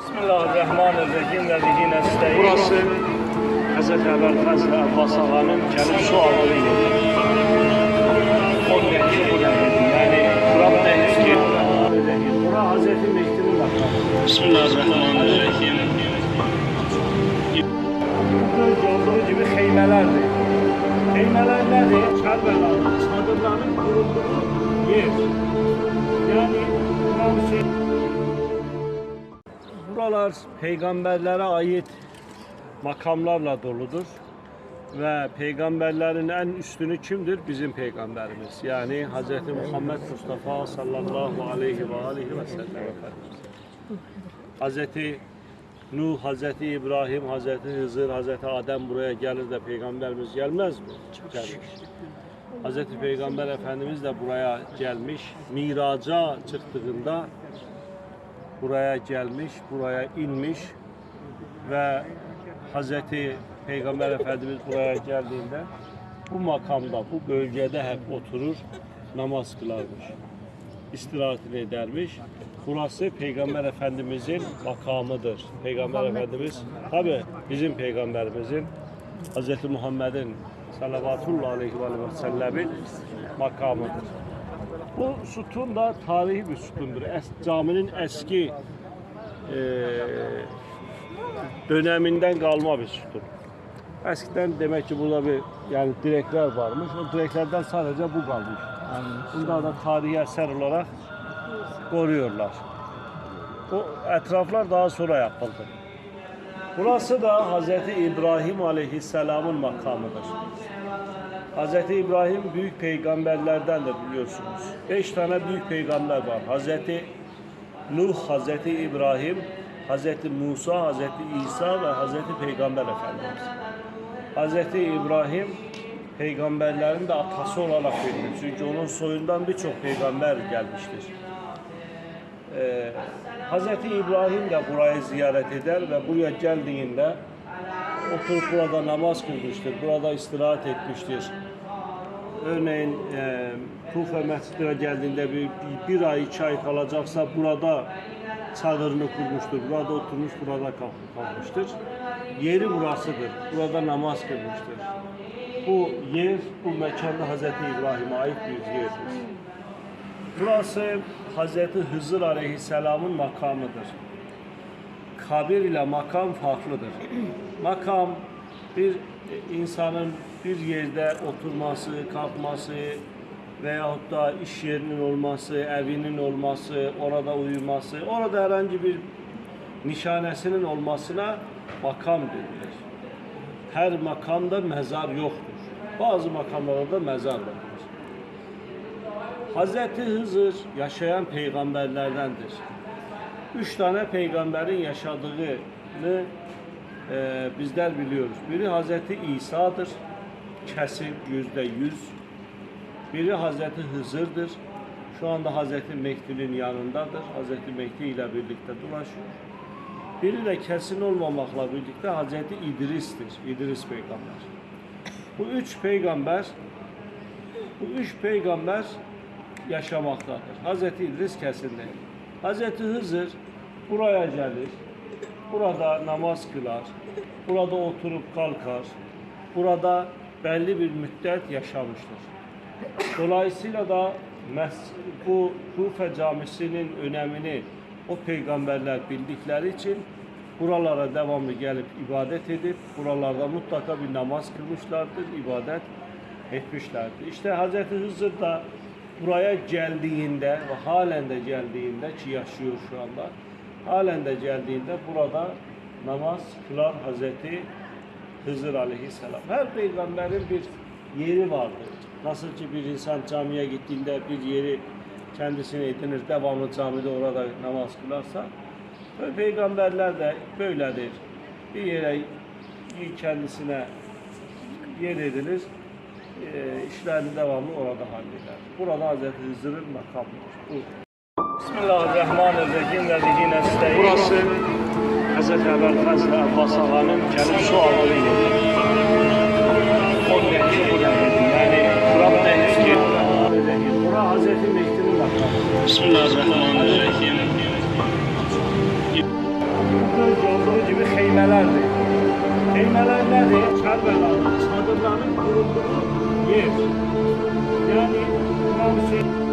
Bismillahirrahmanirrahim ve bihi nesta'in. Burası Hz. Əbəlfəzl Abbas ağanın su yeri. O nehir bu nehir. Yani bura bu nehir ki, bura Hz. Mehdi'nin makamı. Bismillahirrahmanirrahim. Gördüğü gibi xeymələrdir. Xeymələr nədir? Kərbəlanın, çadırların qurulduğu yer. Yani şey... Buralar peygamberlere ait makamlarla doludur. Ve peygamberlerin en üstünü kimdir? Bizim peygamberimiz. Yani Hz. Muhammed Mustafa sallallahu aleyhi ve aleyhi ve sellem Efendimiz. Hz. Nuh, Hz. İbrahim, Hz. Hızır, Hz. Adem buraya gelir de peygamberimiz gelmez mi? Gelir. Hz. Peygamber Efendimiz de buraya gelmiş. Miraca çıktığında buraya gelmiş, buraya inmiş ve Hz. Peygamber Efendimiz buraya geldiğinde bu makamda, bu bölgede hep oturur, namaz kılarmış. İstirahatini edermiş. Burası Peygamber Efendimizin makamıdır. Peygamber Efendimiz, tabi bizim Peygamberimizin, Hz. Muhammed'in salavatullah aleyhi ve sellemin makamıdır. Bu sütun da tarihi bir sütundur. Es, caminin eski eee, döneminden kalma bir sütun. Eskiden demek ki burada bir yani direkler varmış. O direklerden sadece bu kalmış. Bunda da tarihi eser olarak koruyorlar. Bu etraflar daha sonra yapıldı. Burası da Hz. İbrahim Aleyhisselam'ın makamıdır. Hz. İbrahim büyük peygamberlerdendir biliyorsunuz. Beş tane büyük peygamber var. Hz. Nuh, Hz. İbrahim, Hz. Musa, Hz. İsa ve Hz. Peygamber Efendimiz. Hz. İbrahim peygamberlerin de atası olarak bilinir. Çünkü onun soyundan birçok peygamber gelmiştir. Ee, Hz. İbrahim de burayı ziyaret eder ve buraya geldiğinde oturup burada namaz kılmıştır, burada istirahat etmiştir. Örneğin e, Kufa Mescidine geldiğinde bir, bir ay, iki ay kalacaksa burada çadırını kurmuştur, burada oturmuş, burada kalkmıştır. Yeri burasıdır, burada namaz kılmıştır. Bu yer, bu mekanda Hz. İbrahim'e ait bir yerdir. Burası Hz. Hızır Aleyhisselam'ın makamıdır kabir ile makam farklıdır. makam bir insanın bir yerde oturması, kalkması veyahut da iş yerinin olması, evinin olması, orada uyuması, orada herhangi bir nişanesinin olmasına makam denilir. Her makamda mezar yoktur. Bazı makamlarda da mezar vardır. Hazreti Hızır yaşayan peygamberlerdendir üç tane peygamberin yaşadığını e, bizler biliyoruz. Biri Hazreti İsa'dır, kesin yüzde yüz. Biri Hazreti Hızır'dır. Şu anda Hazreti Mehdi'nin yanındadır. Hazreti Mehdi ile birlikte dolaşıyor. Biri de kesin olmamakla birlikte Hazreti İdris'tir. İdris peygamber. Bu üç peygamber bu üç peygamber yaşamaktadır. Hazreti İdris kesin değil. Hazreti Hızır buraya gelir. Burada namaz kılar. Burada oturup kalkar. Burada belli bir müddet yaşamıştır. Dolayısıyla da bu Kufe camisinin önemini o peygamberler bildikleri için buralara devamlı gelip ibadet edip buralarda mutlaka bir namaz kılmışlardır, ibadet etmişlerdir. İşte Hz. Hızır da buraya geldiğinde ve halen de geldiğinde ki yaşıyor şu anda halen de geldiğinde burada namaz kılan Hazreti Hızır Aleyhisselam. Her peygamberin bir yeri vardır. Nasıl ki bir insan camiye gittiğinde bir yeri kendisine edinir, devamlı camide orada namaz kılarsa, ve peygamberler de böyledir. Bir yere kendisine yer edilir, işlerini devamlı orada halleder. Burada Hazreti Hızır'ın makamıdır. Bu. Bismillahirrahmanirrahim. Burası Hz. Eberfez ve Abbas Ağa'nın gelip Yani Kur'an nehri. Bura Hz. Mehdi'nin lakabı. Bismillahirrahmanirrahim. Gördüğü gibi heymelerdi. Heymeler nedir? Kerbela'nın çadırların kurulduğu yer. Yani İmam